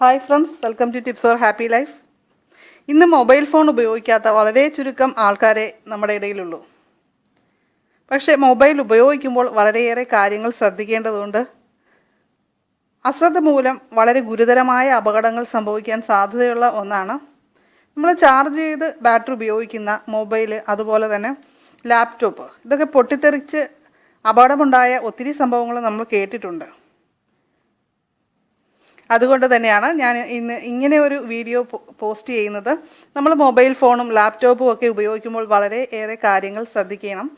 Hi friends welcome to tips or happy life ഇന്ന് mobile phone ഉപയോഗിക്കാത്ത വളരെ ചുരുക്കം ആൾക്കാരെ നമ്മുടെ ഇടയിലുള്ളൂ. പക്ഷേ മൊബൈൽ ഉപയോഗിക്കുമ്പോൾ വളരെയേറെ കാര്യങ്ങൾ ശ്രദ്ധിക്കേണ്ടതുണ്ട്. അശ്രദ്ധ മൂലം വളരെ ഗുരുതരമായ അപകടങ്ങൾ സംഭവിക്കാൻ സാധ്യതയുള്ള ഒന്നാണ്. നമ്മൾ ചാർജ് ചെയ്ത് ബാറ്ററി ഉപയോഗിക്കുന്ന മൊബൈൽ അതുപോലെ തന്നെ ലാപ്ടോപ്പ് ഇതൊക്കെ പൊട്ടിത്തെറിച്ച് അപകടമുണ്ടായ ഒത്തിരി സംഭവങ്ങൾ നമ്മൾ കേട്ടിട്ടുണ്ട്. അതുകൊണ്ട് തന്നെയാണ് ഞാൻ ഇന്ന് ഇങ്ങനെ ഒരു വീഡിയോ പോസ്റ്റ് ചെയ്യുന്നത്. നമ്മൾ മൊബൈൽ ഫോണും ലാപ്ടോപ്പും ഒക്കെ ഉപയോഗിക്കുമ്പോൾ വളരെ ഏറെ കാര്യങ്ങൾ ശ്രദ്ധിക്കണം.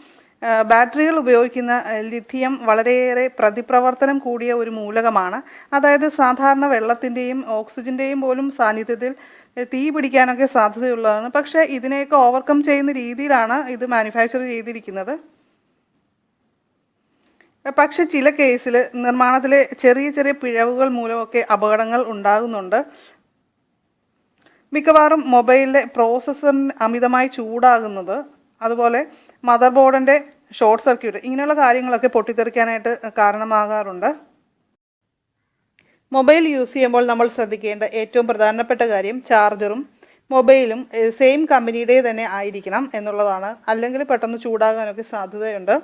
ബാറ്ററികൾ ഉപയോഗിക്കുന്ന ലിഥിയം വളരെയേറെ പ്രതിപ്രവർത്തനം കൂടിയ ഒരു മൂലകമാണ്. അതായത് സാധാരണ വെള്ളത്തിന്റെയും ഓക്സിജന്റെയും പോലും സാന്നിധ്യത്തിൽ തീ പിടിക്കാനൊക്കെ സാധ്യതയുള്ളതാണ്. പക്ഷേ ഇതിനെയൊക്കെ ഓവർകം ചെയ്യുന്ന രീതിയിലാണ് ഇത് മാനുഫാക്ചർ ചെയ്തിരിക്കുന്നത്. പക്ഷെ ചില കേസിൽ നിർമ്മാണത്തിലെ ചെറിയ ചെറിയ പിഴവുകൾ മൂലമൊക്കെ അപകടങ്ങൾ ഉണ്ടാകുന്നുണ്ട്. മിക്കവാറും മൊബൈലിലെ പ്രോസസ്സറിന് അമിതമായി ചൂടാകുന്നത് അതുപോലെ മദർ ബോർഡിന്റെ ഷോർട്ട് സർക്യൂട്ട് ഇങ്ങനെയുള്ള കാര്യങ്ങളൊക്കെ പൊട്ടിത്തെറിക്കാനായിട്ട് കാരണമാകാറുണ്ട്. മൊബൈൽ യൂസ് ചെയ്യുമ്പോൾ നമ്മൾ ശ്രദ്ധിക്കേണ്ട ഏറ്റവും പ്രധാനപ്പെട്ട കാര്യം ചാർജറും മൊബൈലും സെയിം കമ്പനിയുടെ തന്നെ ആയിരിക്കണം എന്നുള്ളതാണ്. അല്ലെങ്കിൽ പെട്ടെന്ന് ചൂടാകാനൊക്കെ സാധ്യതയുണ്ട്.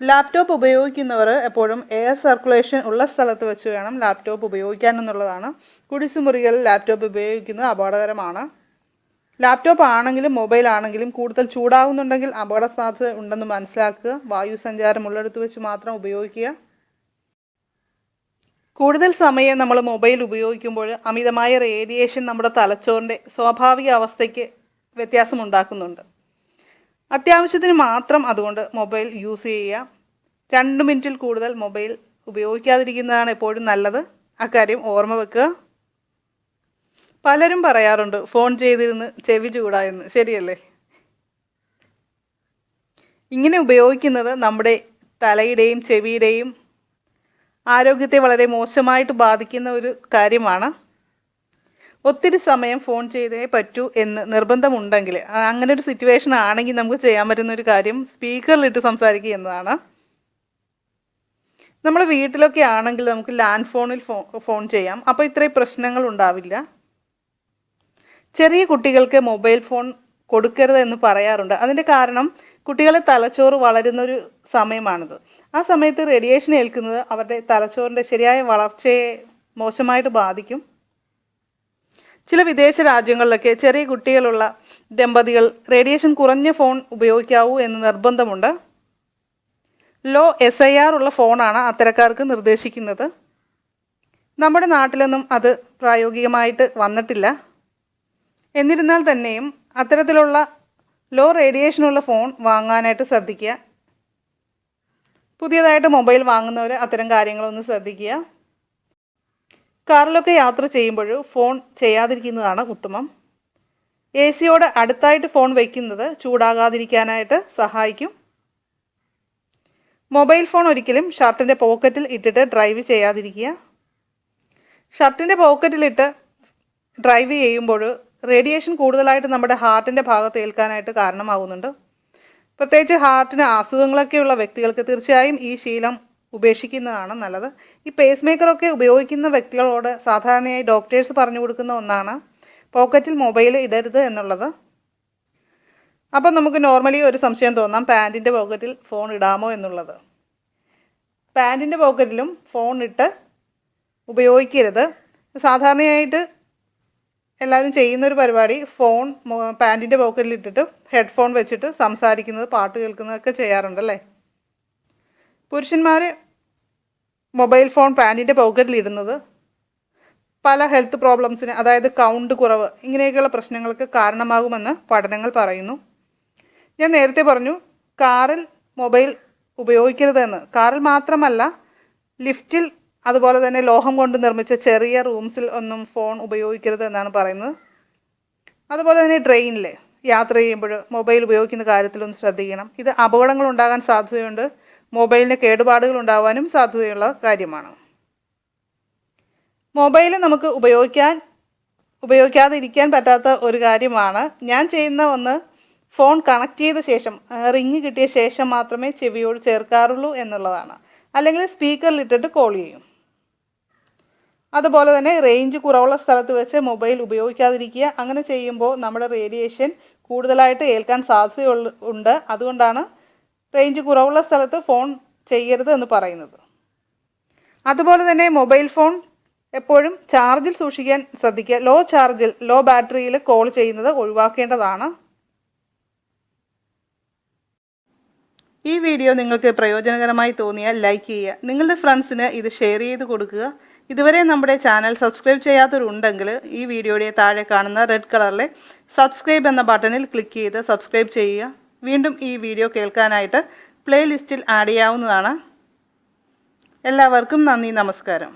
ലാപ്ടോപ്പ് ഉപയോഗിക്കുന്നവർ എപ്പോഴും എയർ സർക്കുലേഷൻ ഉള്ള സ്ഥലത്ത് വെച്ച് വേണം ലാപ്ടോപ്പ് ഉപയോഗിക്കാൻ എന്നുള്ളതാണ് കുടിസുമുറികളിൽ ലാപ്ടോപ്പ് ഉപയോഗിക്കുന്നത് അപകടകരമാണ്. ലാപ്ടോപ്പ് ആണെങ്കിലും മൊബൈൽ ആണെങ്കിലും കൂടുതൽ ചൂടാകുന്നുണ്ടെങ്കിൽ അപകട സാധ്യത ഉണ്ടെന്ന് മനസ്സിലാക്കുക. വായു സഞ്ചാരം ഉള്ളിടത്ത് വെച്ച് മാത്രം ഉപയോഗിക്കുക. കൂടുതൽ സമയം നമ്മൾ മൊബൈൽ ഉപയോഗിക്കുമ്പോൾ അമിതമായ റേഡിയേഷൻ നമ്മുടെ തലച്ചോറിന്റെ സ്വാഭാവിക അവസ്ഥയ്ക്ക് വ്യത്യാസമുണ്ടാക്കുന്നുണ്ട് അത്യാവശ്യത്തിന് മാത്രം അതുകൊണ്ട് മൊബൈൽ യൂസ് ചെയ്യുക. രണ്ട് മിനിറ്റിൽ കൂടുതൽ മൊബൈൽ ഉപയോഗിക്കാതിരിക്കുന്നതാണ് എപ്പോഴും നല്ലത്. അക്കാര്യം ഓർമ്മ വെക്കുക. പലരും പറയാറുണ്ട് ഫോൺ ചെയ്തിരുന്ന് ചെവി ചൂടായെന്ന് ശരിയല്ലേ? ഇങ്ങനെ ഉപയോഗിക്കുന്നത് നമ്മുടെ തലയുടെയും ചെവിയുടെയും ആരോഗ്യത്തെ വളരെ മോശമായിട്ട് ബാധിക്കുന്ന ഒരു കാര്യമാണ്. ഒത്തിരി സമയം ഫോൺ ചെയ്തേ പറ്റൂ എന്ന് നിർബന്ധമുണ്ടെങ്കിൽ. അങ്ങനെ ഒരു സിറ്റുവേഷൻ ആണെങ്കിൽ നമുക്ക് ചെയ്യാൻ പറ്റുന്ന ഒരു കാര്യം സ്പീക്കറിലിട്ട് സംസാരിക്കുക എന്നതാണ്. നമ്മൾ വീട്ടിലൊക്കെ ആണെങ്കിൽ നമുക്ക് ലാൻഡ് ഫോണിൽ ഫോൺ ചെയ്യാം. അപ്പോൾ ഇത്രയും പ്രശ്നങ്ങൾ ഉണ്ടാവില്ല. ചെറിയ കുട്ടികൾക്ക് മൊബൈൽ ഫോൺ കൊടുക്കരുത് എന്ന് പറയാറുണ്ട്. അതിന്റെ കാരണം കുട്ടികളെ തലച്ചോറ് വളരുന്നൊരു സമയമാണിത്. ആ സമയത്ത് റേഡിയേഷൻ ഏൽക്കുന്നത് അവരുടെ തലച്ചോറിന്റെ ശരിയായ വളർച്ചയെ മോശമായിട്ട് ബാധിക്കും. ചില വിദേശ രാജ്യങ്ങളിലൊക്കെ ചെറിയ കുട്ടികളുള്ള ദമ്പതികൾ റേഡിയേഷൻ കുറഞ്ഞ ഫോൺ ഉപയോഗിക്കാവൂ എന്ന് നിർബന്ധമുണ്ട്. ലോ എസ് ഐ ആർ ഉള്ള ഫോണാണ് അത്തരക്കാർക്ക് നിർദ്ദേശിക്കുന്നത്. നമ്മുടെ നാട്ടിലൊന്നും അത് പ്രായോഗികമായിട്ട് വന്നിട്ടില്ല. എന്നിരുന്നാൽ തന്നെയും അത്തരത്തിലുള്ള ലോ റേഡിയേഷനുള്ള ഫോൺ വാങ്ങാനായിട്ട് ശ്രദ്ധിക്കുക. പുതിയതായിട്ട് മൊബൈൽ വാങ്ങുന്നവർ അത്തരം കാര്യങ്ങളൊന്ന് ശ്രദ്ധിക്കുക. കാറിലൊക്കെ യാത്ര ചെയ്യുമ്പോൾ ഫോൺ ചെയ്യാതിരിക്കുന്നതാണ് ഉത്തമം. എ സിയോട് അടുത്തായിട്ട് ഫോൺ വയ്ക്കുന്നത് ചൂടാകാതിരിക്കാനായിട്ട് സഹായിക്കും. മൊബൈൽ ഫോൺ ഒരിക്കലും ഷർട്ടിന്റെ പോക്കറ്റിൽ ഇട്ടിട്ട് ഡ്രൈവ് ചെയ്യാതിരിക്കുക. ഷർട്ടിന്റെ പോക്കറ്റിലിട്ട് ഡ്രൈവ് ചെയ്യുമ്പോൾ റേഡിയേഷൻ കൂടുതലായിട്ട് നമ്മുടെ ഹാർട്ടിന്റെ ഭാഗത്ത് ഏൽക്കാനായിട്ട് കാരണമാകുന്നുണ്ട് പ്രത്യേകിച്ച് ഹാർട്ടിന് അസുഖങ്ങളൊക്കെയുള്ള വ്യക്തികൾക്ക് തീർച്ചയായും ഈ ശീലം ഉപേക്ഷിക്കുന്നതാണ് നല്ലത്. ഈ പേസ് മേക്കറൊക്കെ ഉപയോഗിക്കുന്ന വ്യക്തികളോട് സാധാരണയായി ഡോക്ടേഴ്സ് പറഞ്ഞു കൊടുക്കുന്ന ഒന്നാണ് പോക്കറ്റിൽ മൊബൈൽ ഇടരുത് എന്നുള്ളത്. അപ്പം നമുക്ക് നോർമലി ഒരു സംശയം തോന്നാം പാന്റിന്റെ പോക്കറ്റിൽ ഫോൺ ഇടാമോ എന്നുള്ളത്. പാന്റിന്റെ പോക്കറ്റിലും ഫോൺ ഇട്ട് ഉപയോഗിക്കരുത്. സാധാരണയായിട്ട് എല്ലാവരും ചെയ്യുന്നൊരു പരിപാടി ഫോൺ പാന്റിന്റെ പോക്കറ്റിൽ ഇട്ടിട്ട് ഹെഡ്ഫോൺ വെച്ചിട്ട് സംസാരിക്കുന്നത് പാട്ട് കേൾക്കുന്നതൊക്കെ ചെയ്യാറുണ്ടല്ലേ? പുരുഷന്മാർ മൊബൈൽ ഫോൺ പാന്റിന്റെ പോക്കറ്റിൽ ഇടുന്നത് പല ഹെൽത്ത് പ്രോബ്ലംസിന് അതായത് കൗണ്ട് കുറവ് ഇങ്ങനെയൊക്കെയുള്ള പ്രശ്നങ്ങൾക്ക് കാരണമാകുമെന്ന് പഠനങ്ങൾ പറയുന്നു. ഞാൻ നേരത്തെ പറഞ്ഞു കാറിൽ മൊബൈൽ ഉപയോഗിക്കരുതെന്ന്. കാറിൽ മാത്രമല്ല ലിഫ്റ്റിൽ അതുപോലെ തന്നെ ലോഹം കൊണ്ട് നിർമ്മിച്ച ചെറിയ റൂംസിൽ ഒന്നും ഫോൺ ഉപയോഗിക്കരുത് എന്നാണ് പറയുന്നത്. അതുപോലെ തന്നെ ട്രെയിനിൽ യാത്ര ചെയ്യുമ്പോൾ മൊബൈൽ ഉപയോഗിക്കുന്ന കാര്യത്തിലൊന്ന് ശ്രദ്ധിക്കണം. ഇത് അപകടങ്ങൾ ഉണ്ടാകാൻ സാധ്യതയുണ്ട്. മൊബൈലിന് കേടുപാടുകൾ ഉണ്ടാവാനും സാധ്യതയുള്ള കാര്യമാണ്. മൊബൈൽ നമുക്ക് ഉപയോഗിക്കാൻ ഉപയോഗിക്കാതിരിക്കാൻ പറ്റാത്ത ഒരു കാര്യമാണ്. ഞാൻ ചെയ്യുന്ന ഒന്ന് ഫോൺ കണക്ട് ചെയ്ത ശേഷം റിങ് കിട്ടിയ ശേഷം മാത്രമേ ചെവിയോട് ചേർക്കാറുള്ളൂ എന്നുള്ളതാണ്. അല്ലെങ്കിൽ സ്പീക്കറിലിട്ടിട്ട് കോൾ ചെയ്യും. അതുപോലെ തന്നെ റേഞ്ച് കുറവുള്ള സ്ഥലത്ത് വെച്ച് മൊബൈൽ ഉപയോഗിക്കാതിരിക്കുക. അങ്ങനെ ചെയ്യുമ്പോൾ നമ്മുടെ റേഡിയേഷൻ കൂടുതലായിട്ട് ഏൽക്കാൻ സാധ്യതയുള്ള ഉണ്ട്. അതുകൊണ്ടാണ് റേഞ്ച് കുറവുള്ള സ്ഥലത്ത് ഫോൺ ചെയ്യരുത് എന്ന് പറയുന്നത്. അതുപോലെ തന്നെ മൊബൈൽ ഫോൺ എപ്പോഴും ചാർജിൽ സൂക്ഷിക്കാൻ ശ്രദ്ധിക്കുക. ലോ ചാർജിൽ ലോ ബാറ്ററിയിൽ കോൾ ചെയ്യുന്നത് ഒഴിവാക്കേണ്ടതാണ്. ഈ വീഡിയോ നിങ്ങൾക്ക് പ്രയോജനകരമായി തോന്നിയാൽ ലൈക്ക് ചെയ്യുക. നിങ്ങളുടെ ഫ്രണ്ട്സിന് ഇത് ഷെയർ ചെയ്ത് കൊടുക്കുക. ഇതുവരെ നമ്മുടെ ചാനൽ സബ്സ്ക്രൈബ് ചെയ്യാത്തവരുണ്ടെങ്കിൽ ഈ വീഡിയോയുടെ താഴെ കാണുന്ന റെഡ് കളറിലെ സബ്സ്ക്രൈബ് എന്ന ബട്ടണിൽ ക്ലിക്ക് ചെയ്ത് സബ്സ്ക്രൈബ് ചെയ്യുക. വീണ്ടും ഈ വീഡിയോ കേൾക്കാനായിട്ട് പ്ലേലിസ്റ്റിൽ ആഡ് ചെയ്യാവുന്നതാണ്. എല്ലാവർക്കും നന്ദി നമസ്കാരം.